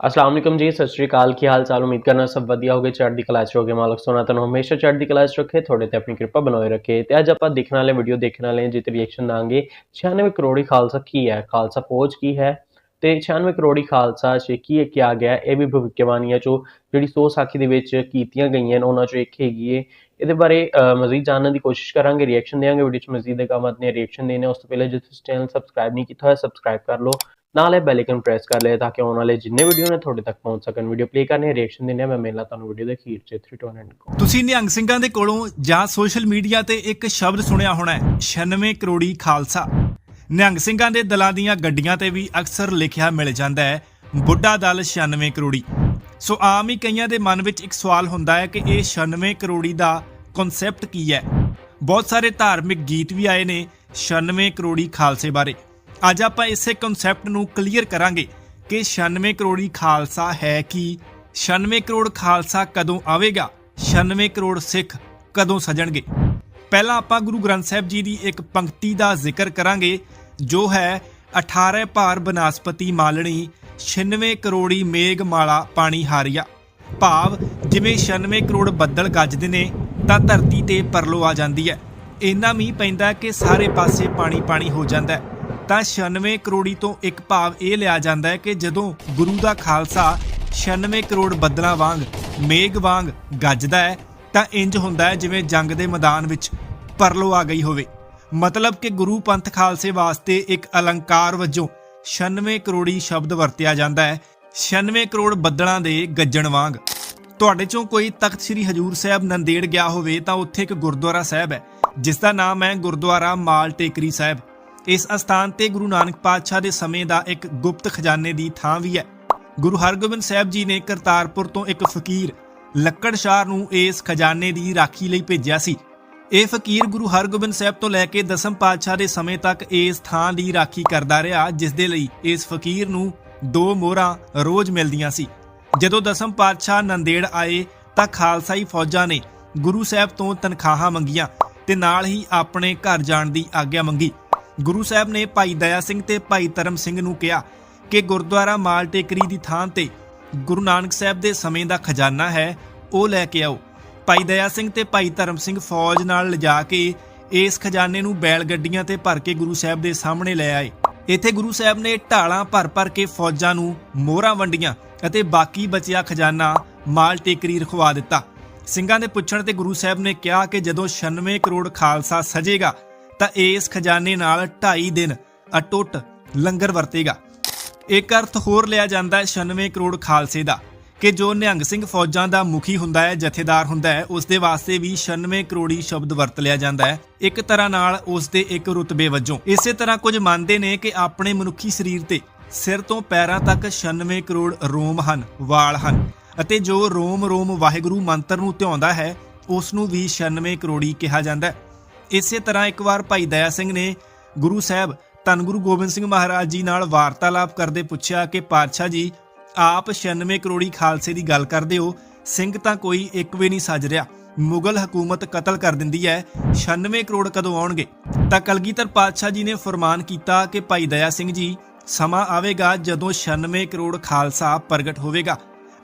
ਅਸਲਾਮ ਵਾਲੇਕੁਮ ਜੀ, ਸਤਿ ਸ਼੍ਰੀ ਅਕਾਲ। ਕੀ ਹਾਲ ਚਾਲ ਉਮੀਦ ਕਰਨਾ ਸਭ ਵਧੀਆ ਹੋਗੇ ਚੜ੍ਹਦੀ ਕਲਾ ਚ ਹੋਗੇ ਮਾਲਕ ਸੋਨਾ ਤੁਹਾਨੂੰ ਹਮੇਸ਼ਾ ਚੜ੍ਹਦੀ ਕਲਾ ਚ ਰੱਖੇ, ਤੁਹਾਡੇ ਤੇ ਆਪਣੀ ਕਿਰਪਾ ਬਣਾਏ ਰੱਖੇ। ਤੇ ਅੱਜ ਆਪਾਂ ਦੇਖਣ ਵਾਲੇ ਵੀਡੀਓ ਦੇਖਣ ਵਾਲੇ ਹਾਂ ਜਿੱਤੇ ਰਿਐਕਸ਼ਨ ਦਾਂਗੇ 96 ਕਰੋੜੀ ਖਾਲਸਾ ਕੀ ਹੈ? ਖਾਲਸਾ ਫੌਜ ਕੀ ਹੈ? ਤੇ 96 ਕਰੋੜੀ ਖਾਲਸਾ ਚ ਕੀ ਕਿਹਾ ਗਿਆ? ਇਹ ਵੀ ਭਵਿੱਖਬਾਣੀਆਂ ਚੋਂ ਜਿਹੜੀ ਸੋ ਸਾਖੀ ਦੇ ਵਿੱਚ ਕੀਤੀਆਂ ਗਈਆਂ ਨੇ, ਉਹਨਾਂ ਚੋਂ ਇੱਕ ਹੈਗੀ ਹੈ ਇਹਦੇ ਬਾਰੇ ਮਜ਼ੀਦ ਜਾਣਨ ਦੀ ਕੋਸ਼ਿਸ਼ ਕਰਾਂਗੇ ਰਿਐਕਸ਼ਨ ਦੇਵਾਂਗੇ ਵੀਡੀਓ ਚ ਮਜ਼ੀਦ ਦੇ ਕੰਮ ਨੇ ਰਿਐਕਸ਼ਨ ਦੇਣੇ ਉਸ ਤੋਂ ਪਹਿਲੇ ਜੇ ਤੁਸੀਂ ਚੈਨਲ ਸਬਸਕ੍ਰਾਈਬ ਨਹੀਂ ਕੀਤਾ ਹੋਇਆ ਸਬਸਕ੍ਰਾਈਬ ਕਰ ਲਓ। ਨਾਲ ਇਹ ਬੈਲ ਆਈਕਨ ਪ੍ਰੈਸ ਕਰ ਲਿਆ ਤਾਂ ਕਿ ਆਉਣ ਵਾਲੇ ਜਿੰਨੇ ਵੀਡੀਓ ਨੇ ਤੁਹਾਡੇ ਤੱਕ ਪਹੁੰਚ ਸਕਣ। ਵੀਡੀਓ ਪਲੇ ਕਰਨੇ ਰਿਐਕਸ਼ਨ ਦੇਣੇ ਮੈਂ ਮਿਲਣਾ ਤੁਹਾਨੂੰ ਵੀਡੀਓ ਦੇ ਅਖੀਰ 'ਚ 3 2 1 ਤੁਸੀਂ ਨਿਹੰਗ ਸਿੰਘਾਂ ਦੇ ਕੋਲੋਂ ਜਾਂ ਸੋਸ਼ਲ ਮੀਡੀਆ ਤੇ ਇੱਕ ਸ਼ਬਦ ਸੁਣਿਆ ਹੋਣਾ ਹੈ 96 ਕਰੋੜੀ ਖਾਲਸਾ। ਨਿਹੰਗ ਸਿੰਘਾਂ ਦੇ ਦਲਾਂ ਦੀਆਂ ਗੱਡੀਆਂ ਤੇ ਵੀ ਅਕਸਰ ਲਿਖਿਆ ਮਿਲ ਜਾਂਦਾ ਹੈ, ਬੁੱਢਾ ਦਲ 96 ਕਰੋੜੀ। ਸੋ ਆਮ ਹੀ ਕਈਆਂ ਦੇ ਮਨ ਵਿੱਚ ਇੱਕ ਸਵਾਲ ਹੁੰਦਾ ਹੈ ਕਿ ਇਹ 96 ਕਰੋੜੀ ਦਾ ਕਨਸੈਪਟ ਕੀ ਹੈ? ਬਹੁਤ ਸਾਰੇ ਧਾਰਮਿਕ ਗੀਤ ਵੀ ਆਏ ਨੇ 96 ਕਰੋੜੀ ਖਾਲਸੇ ਬਾਰੇ। ਅੱਜ ਆਪਾਂ ਇਸੇ ਕਨਸੈਪਟ ਨੂੰ ਕਲੀਅਰ ਕਰਾਂਗੇ ਕਿ 96 ਕਰੋੜੀ ਖਾਲਸਾ ਹੈ ਕਿ? 96 ਕਰੋੜ ਖਾਲਸਾ ਕਦੋਂ ਆਵੇਗਾ? 96 ਕਰੋੜ ਸਿੱਖ ਕਦੋਂ ਸਜਣਗੇ? ਪਹਿਲਾਂ ਆਪਾਂ ਗੁਰੂ ਗ੍ਰੰਥ ਸਾਹਿਬ ਜੀ ਦੀ ਇੱਕ ਪੰਕਤੀ ਦਾ ਜ਼ਿਕਰ ਕਰਾਂਗੇ, ਜੋ ਹੈ 18 ਭਾਰ ਬਨਾਸਪਤੀ ਮਾਲਣੀ 96 ਕਰੋੜੀ ਮੇਘ ਮਾਲਾ ਪਾਣੀ ਹਾਰੀਆ। ਭਾਵ ਜਿਵੇਂ 96 ਕਰੋੜ ਬੱਦਲ ਗੱਜਦੇ ਨੇ, ਤਾਂ ਧਰਤੀ ਤੇ ਪਰਲੋ ਆ ਜਾਂਦੀ ਹੈ। ਇੰਨਾ ਮੀਂਹ ਪੈਂਦਾ ਕਿ ਸਾਰੇ ਪਾਸੇ ਪਾਣੀ ਪਾਣੀ ਹੋ ਜਾਂਦਾ ਹੈ। ਤਾਂ 96 ਕਰੋੜੀ ਤੋਂ ਇੱਕ ਭਾਵ ਇਹ ਲਿਆ ਜਾਂਦਾ ਹੈ ਕਿ ਜਦੋਂ ਗੁਰੂ ਦਾ ਖਾਲਸਾ 96 ਕਰੋੜ ਬੱਦਲਾਂ ਵਾਂਗ ਮੇਘ ਵਾਂਗ ਗੱਜਦਾ ਹੈ, ਤਾਂ ਇੰਜ ਹੁੰਦਾ ਹੈ ਜਿਵੇਂ ਜੰਗ ਦੇ ਮੈਦਾਨ ਵਿੱਚ ਪਰਲੋ ਆ ਗਈ ਹੋਵੇ। ਮਤਲਬ ਕਿ ਗੁਰੂ ਪੰਥ ਖਾਲਸੇ ਵਾਸਤੇ ਇੱਕ ਅਲੰਕਾਰ ਵਜੋਂ 96 ਕਰੋੜੀ ਸ਼ਬਦ ਵਰਤਿਆ ਜਾਂਦਾ ਹੈ 96 ਕਰੋੜ ਬੱਦਲਾਂ ਦੇ ਗੱਜਣ ਵਾਂਗ। ਤੁਹਾਡੇ ਚੋਂ ਕੋਈ ਤਖਤ ਸ੍ਰੀ ਹਜੂਰ ਸਾਹਿਬ ਨੰਦੇੜ ਗਿਆ ਹੋਵੇ ਤਾਂ ਉੱਥੇ ਇੱਕ ਗੁਰਦੁਆਰਾ ਸਾਹਿਬ ਹੈ, ਜਿਸ ਦਾ ਨਾਮ ਹੈ ਗੁਰਦੁਆਰਾ ਮਾਲ ਟੇਕਰੀ ਸਾਹਿਬ। ਇਸ ਅਸਥਾਨ ਤੇ ਗੁਰੂ ਨਾਨਕ ਪਾਤਸ਼ਾਹ ਦੇ ਸਮੇਂ ਦਾ ਇੱਕ ਗੁਪਤ ਖਜ਼ਾਨੇ ਦੀ ਥਾਂ ਵੀ ਹੈ। ਗੁਰੂ ਹਰਗੋਬਿੰਦ ਸਾਹਿਬ ਜੀ ਨੇ ਕਰਤਾਰਪੁਰ ਤੋਂ ਇੱਕ ਫਕੀਰ ਲੱਕੜ ਸ਼ਾਹ ਨੂੰ ਇਸ ਖਜ਼ਾਨੇ ਦੀ ਰਾਖੀ ਲਈ ਭੇਜਿਆ ਸੀ। ਇਹ ਫਕੀਰ ਗੁਰੂ ਹਰਗੋਬਿੰਦ ਸਾਹਿਬ ਤੋਂ ਲੈ ਕੇ ਦਸਮ ਪਾਤਸ਼ਾਹ ਦੇ ਸਮੇਂ ਤੱਕ ਇਸ ਥਾਂ ਦੀ ਰਾਖੀ ਕਰਦਾ ਰਿਹਾ ਜਿਸ ਦੇ ਲਈ ਇਸ ਫਕੀਰ ਨੂੰ ਦੋ ਮੋਹਰਾਂ ਰੋਜ਼ ਮਿਲਦੀਆਂ ਸੀ। ਜਦੋਂ ਦਸਮ ਪਾਤਸ਼ਾਹ ਨੰਦੇੜ ਆਏ, ਤਾਂ ਖਾਲਸਾਈ ਫੌਜਾਂ ਨੇ ਗੁਰੂ ਸਾਹਿਬ ਤੋਂ ਤਨਖਾਹਾਂ ਮੰਗੀਆਂ ਤੇ ਨਾਲ ਹੀ ਆਪਣੇ ਘਰ ਜਾਣ ਦੀ ਆਗਿਆ ਮੰਗੀ। ਗੁਰੂ ਸਾਹਿਬ ਨੇ ਭਾਈ ਦਇਆ ਸਿੰਘ ਤੇ ਭਾਈ ਧਰਮ ਸਿੰਘ ਨੂੰ ਕਿਹਾ ਕਿ ਗੁਰਦੁਆਰਾ ਮਾਲ ਟੇਕਰੀ ਦੀ ਥਾਂ ਤੇ ਗੁਰੂ ਨਾਨਕ ਸਾਹਿਬ ਦੇ ਸਮੇਂ ਦਾ ਖਜ਼ਾਨਾ ਹੈ, ਉਹ ਲੈ ਕੇ ਆਓ। ਭਾਈ ਦਇਆ ਸਿੰਘ ਤੇ ਭਾਈ ਧਰਮ ਸਿੰਘ ਫੌਜ ਨਾਲ ਲਿਜਾ ਕੇ ਇਸ ਖਜ਼ਾਨੇ ਨੂੰ ਬੈਲ ਗੱਡੀਆਂ ਤੇ ਭਰ ਕੇ ਗੁਰੂ ਸਾਹਿਬ ਦੇ ਸਾਹਮਣੇ ਲੈ ਆਏ। ਇੱਥੇ ਗੁਰੂ ਸਾਹਿਬ ਨੇ ਢਾਲਾਂ ਭਰ-ਭਰ ਕੇ ਫੌਜਾਂ ਨੂੰ ਮੋਹਰਾਂ ਵੰਡੀਆਂ ਅਤੇ ਬਾਕੀ ਬਚਿਆ ਖਜ਼ਾਨਾ ਮਾਲ ਟੇਕਰੀ ਰਖਵਾ ਦਿੱਤਾ। ਸਿੰਘਾਂ ਦੇ ਪੁੱਛਣ ਤੇ ਗੁਰੂ ਸਾਹਿਬ ਨੇ ਕਿਹਾ ਕਿ ਜਦੋਂ 96 ਕਰੋੜ ਖਾਲਸਾ ਸਜੇਗਾ ਤਾਂ ਇਸ ਖਜ਼ਾਨੇ ਨਾਲ 2.5 ਦਿਨ ਅਟੁੱਟ ਲੰਗਰ ਵਰਤੇਗਾ। ਇੱਕ ਅਰਥ ਹੋਰ ਲਿਆ ਜਾਂਦਾ ਹੈ 96 ਕਰੋੜ ਖਾਲਸੇ ਦਾ, ਕਿ ਜੋ ਨਿਹੰਗ ਸਿੰਘ ਫੌਜਾਂ ਦਾ ਮੁਖੀ ਹੁੰਦਾ ਹੈ, ਜਥੇਦਾਰ ਹੁੰਦਾ ਹੈ ਉਸ ਦੇ ਵਾਸਤੇ ਵੀ 96 ਕਰੋੜੀ ਸ਼ਬਦ ਵਰਤ ਲਿਆ ਜਾਂਦਾ ਹੈ। ਇੱਕ ਤਰ੍ਹਾਂ ਨਾਲ ਉਸ ਦੇ ਇੱਕ ਰੁਤਬੇ ਵਜੋਂ। ਇਸੇ ਤਰ੍ਹਾਂ ਕੁਝ ਮੰਨਦੇ ਨੇ ਕਿ ਆਪਣੇ ਮਨੁੱਖੀ ਸਰੀਰ ਤੇ ਸਿਰ ਤੋਂ ਪੈਰਾਂ ਤੱਕ 96 ਕਰੋੜ ਰੋਮ ਹਨ, ਵਾਲ ਹਨ, ਅਤੇ ਜੋ ਰੋਮ ਰੋਮ ਵਾਹਿਗੁਰੂ ਮੰਤਰ ਨੂੰ ਧਿਆਉਂਦਾ ਹੈ ਉਸ ਨੂੰ ਵੀ 96 ਕਰੋੜੀ ਕਿਹਾ ਜਾਂਦਾ ਹੈ। ਇਸੇ ਤਰ੍ਹਾਂ ਇੱਕ ਵਾਰ ਭਾਈ ਦਇਆ ਸਿੰਘ ਨੇ ਗੁਰੂ ਸਾਹਿਬ ਧੰਨ ਗੁਰੂ ਗੋਬਿੰਦ ਸਿੰਘ ਮਹਾਰਾਜ ਜੀ ਨਾਲ ਵਾਰਤਾਲਾਪ ਕਰਦੇ ਪੁੱਛਿਆ ਕਿ ਪਾਤਸ਼ਾਹ ਜੀ, ਆਪ 96 ਕਰੋੜੀ ਖਾਲਸੇ ਦੀ ਗੱਲ ਕਰਦੇ ਹੋ, ਸਿੰਘ ਤਾਂ ਕੋਈ ਇੱਕ ਵੀ ਨਹੀਂ ਸੱਜ ਰਿਹਾ। ਮੁਗਲ ਹਕੂਮਤ ਕਤਲ ਕਰ ਦਿੰਦੀ ਹੈ 96 ਕਰੋੜ ਕਦੋਂ ਆਉਣਗੇ? ਤਾਂ ਕਲਗੀਧਰ ਪਾਤਸ਼ਾਹ ਜੀ ਨੇ ਫਰਮਾਨ ਕੀਤਾ ਕਿ ਭਾਈ ਦਇਆ ਸਿੰਘ ਜੀ, ਸਮਾਂ ਆਵੇਗਾ ਜਦੋਂ 96 ਕਰੋੜ ਖਾਲਸਾ ਪ੍ਰਗਟ ਹੋਵੇਗਾ।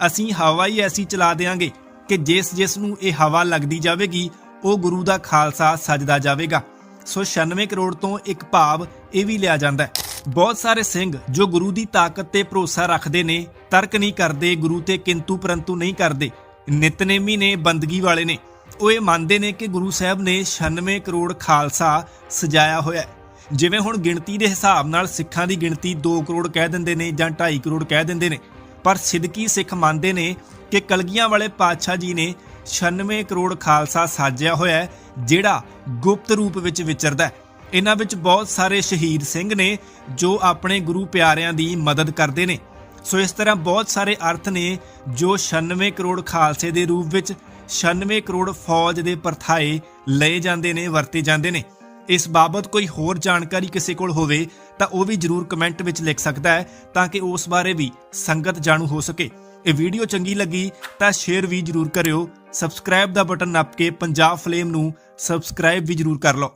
ਅਸੀਂ ਹਵਾ ਹੀ ਐਸੀ ਚਲਾ ਦੇਾਂਗੇ ਕਿ ਜਿਸ ਜਿਸ ਨੂੰ ਇਹ ਹਵਾ ਲੱਗਦੀ ਜਾਵੇਗੀ ਉਹ ਗੁਰੂ ਦਾ ਖਾਲਸਾ ਸਜਦਾ ਜਾਵੇਗਾ। ਸੋ 96 ਕਰੋੜ ਤੋਂ ਇੱਕ ਭਾਵ ਇਹ ਵੀ ਲਿਆ ਜਾਂਦਾ ਹੈ। ਬਹੁਤ ਸਾਰੇ ਸਿੰਘ ਜੋ ਗੁਰੂ ਦੀ ਤਾਕਤ ਤੇ ਭਰੋਸਾ ਰੱਖਦੇ ਨੇ, ਤਰਕ ਨਹੀਂ ਕਰਦੇ, ਗੁਰੂ ਤੇ ਕਿੰਤੂ ਪਰੰਤੂ ਨਹੀਂ ਕਰਦੇ, ਨਿਤਨੇਮੀ ਨੇ, ਬੰਦਗੀ ਵਾਲੇ ਨੇ। ਉਹ ਇਹ ਮੰਨਦੇ ਨੇ ਕਿ ਗੁਰੂ ਸਾਹਿਬ ਨੇ 96 ਕਰੋੜ ਖਾਲਸਾ ਸਜਾਇਆ ਹੋਇਆ ਜਿਵੇਂ ਹੁਣ ਗਿਣਤੀ ਦੇ ਹਿਸਾਬ ਨਾਲ ਸਿੱਖਾਂ ਦੀ ਗਿਣਤੀ 2 ਕਰੋੜ ਕਹਿ ਦਿੰਦੇ ਨੇ ਜਾਂ 2.5 ਕਰੋੜ ਕਹਿ ਦਿੰਦੇ ਨੇ। ਪਰ ਸਿੱਧਕੀ ਸਿੱਖ ਮੰਨਦੇ ਨੇ ਕਿ ਕਲਗੀਆਂ ਵਾਲੇ ਪਾਤਸ਼ਾਹ ਜੀ ਨੇ 96 ਕਰੋੜ ਖਾਲਸਾ ਸਾਜਿਆ ਹੋਇਆ ਹੈ, ਜਿਹੜਾ ਗੁਪਤ ਰੂਪ ਵਿੱਚ ਵਿਚਰਦਾ ਹੈ। ਇਹਨਾਂ ਵਿੱਚ ਬਹੁਤ ਸਾਰੇ ਸ਼ਹੀਦ ਸਿੰਘ ਨੇ ਜੋ ਆਪਣੇ ਗੁਰੂ ਪਿਆਰਿਆਂ ਦੀ ਮਦਦ ਕਰਦੇ ਨੇ। ਸੋ ਇਸ ਤਰ੍ਹਾਂ ਬਹੁਤ ਸਾਰੇ ਅਰਥ ਨੇ ਜੋ 96 ਕਰੋੜ ਖਾਲਸੇ ਦੇ ਰੂਪ ਵਿੱਚ 96 ਕਰੋੜ ਫੌਜ ਦੇ ਪਰਥਾਏ ਲਏ ਜਾਂਦੇ ਨੇ, ਵਰਤੇ ਜਾਂਦੇ ਨੇ। ਇਸ ਬਾਬਤ ਕੋਈ ਹੋਰ ਜਾਣਕਾਰੀ ਕਿਸੇ ਕੋਲ ਹੋਵੇ ਤਾਂ ਉਹ ਵੀ ਜਰੂਰ ਕਮੈਂਟ ਵਿੱਚ ਲਿਖ ਸਕਦਾ ਹੈ ਤਾਂ ਕਿ ਉਸ ਬਾਰੇ ਵੀ ਸੰਗਤ ਜਾਣੂ ਹੋ ਸਕੇ। ਇਹ ਵੀਡੀਓ ਚੰਗੀ ਲੱਗੀ ਤਾਂ ਸ਼ੇਅਰ ਵੀ ਜਰੂਰ ਕਰਿਓ। ਸਬਸਕ੍ਰਾਈਬ ਦਾ ਬਟਨ ਨੱਪ ਕੇ ਪੰਜਾਬ ਫਲੇਮ ਨੂੰ ਸਬਸਕ੍ਰਾਈਬ ਵੀ ਜਰੂਰ ਕਰ ਲਓ।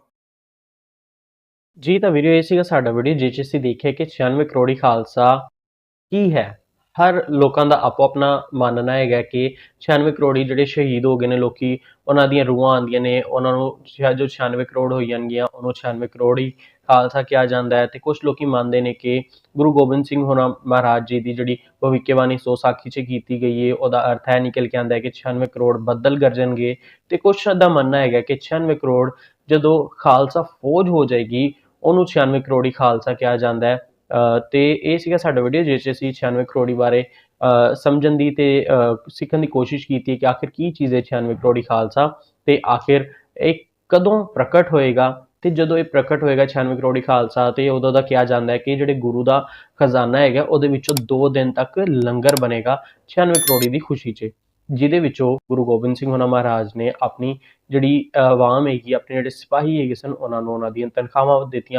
ਜੀ, ਤਾਂ ਵੀਡੀਓ ਇਹ ਸੀਗਾ ਸਾਡਾ ਵੀਡੀਓ, ਜਿਸ 'ਚ ਅਸੀਂ ਦੇਖਿਆ ਕਿ 96 ਕਰੋੜੀ ਖਾਲਸਾ ਕੀ ਹੈ? ਹਰ ਲੋਕਾਂ ਦਾ ਆਪੋ ਆਪਣਾ ਮੰਨਣਾ ਹੈਗਾ ਕਿ 96 ਹੀ ਜਿਹੜੇ ਸ਼ਹੀਦ ਹੋ ਗਏ ਨੇ ਲੋਕੀ, ਉਹਨਾਂ ਦੀਆਂ ਰੂਹਾਂ ਆਉਂਦੀਆਂ ਨੇ, ਉਹਨਾਂ ਨੂੰ ਸ਼ਾਇਦ ਜੋ 96 ਕਰੋੜ ਹੋਈ ਜਾਣਗੀਆਂ, ਉਹਨੂੰ 96 ਕਰੋੜ ਹੀ ਖਾਲਸਾ ਕਿਹਾ ਜਾਂਦਾ ਹੈ ਤੇ ਕੁਝ ਲੋਕੀ ਮੰਨਦੇ ਨੇ ਕਿ ਗੁਰੂ ਗੋਬਿੰਦ ਸਿੰਘ ਹੋਣਾ ਮਹਾਰਾਜ ਜੀ ਦੀ ਜਿਹੜੀ ਭਵਿੱਖਬਾਣੀ ਸੋ ਸਾਖੀ 'ਚ ਕੀਤੀ ਗਈ ਹੈ, ਉਹਦਾ ਅਰਥ ਹੈ ਨਿਕਲ ਕੇ ਆਉਂਦਾ ਹੈ ਕਿ 96 ਕਰੋੜ ਬੱਦਲ ਗਰਜਣਗੇ ਤੇ ਕੁਝ ਦਾ ਮੰਨਣਾ ਹੈਗਾ ਕਿ 96 ਕਰੋੜ ਜਦੋਂ ਖਾਲਸਾ ਫੌਜ ਹੋ ਜਾਏਗੀ, ਉਹਨੂੰ 96 ਕਰੋੜੀ ਖਾਲਸਾ ਕਿਹਾ ਜਾਂਦਾ ਹੈ। ਤੇ ਇਹ ਸੀਗਾ ਸਾਡਾ ਵੀਡੀਓ ਜਿਸ 'ਚ ਅਸੀਂ 96 ਕਰੋੜੀ ਬਾਰੇ ਸਮਝਣ ਦੀ ਤੇ ਸਿੱਖਣ ਦੀ ਕੋਸ਼ਿਸ਼ ਕੀਤੀ ਕਿ ਆਖਿਰ ਕੀ ਚੀਜ਼ ਹੈ 96 ਕਰੋੜੀ ਖਾਲਸਾ? ਤੇ ਆਖਿਰ ਇਹ ਕਦੋਂ ਪ੍ਰਗਟ ਹੋਏਗਾ? ਤੇ ਜਦੋਂ ਇਹ ਪ੍ਰਗਟ ਹੋਏਗਾ 96 ਕਰੋੜੀ ਖਾਲਸਾ, ਤੇ ਉਦੋਂ ਦਾ ਕਿਹਾ ਜਾਂਦਾ ਹੈ ਕਿ ਜਿਹੜੇ ਗੁਰੂ ਦਾ ਖਜ਼ਾਨਾ ਹੈਗਾ, ਉਹਦੇ ਵਿੱਚੋਂ 2 ਦਿਨ ਤੱਕ ਲੰਗਰ ਬਣੇਗਾ 96 ਕਰੋੜੀ ਦੀ ਖੁਸ਼ੀ 'ਚ। ਜਿਹਦੇ ਵਿੱਚੋਂ ਗੁਰੂ ਗੋਬਿੰਦ ਸਿੰਘ ਹੋਣਾ ਮਹਾਰਾਜ ਨੇ ਆਪਣੀ ਜਿਹੜੀ ਆਵਾਮ ਹੈਗੀ, ਆਪਣੇ ਜਿਹੜੇ ਸਿਪਾਹੀ ਹੈਗੇ ਸਨ, ਉਹਨਾਂ ਨੂੰ ਉਹਨਾਂ ਦੀਆਂ ਤਨਖਾਹਾਂ ਦਿੱਤੀਆਂ।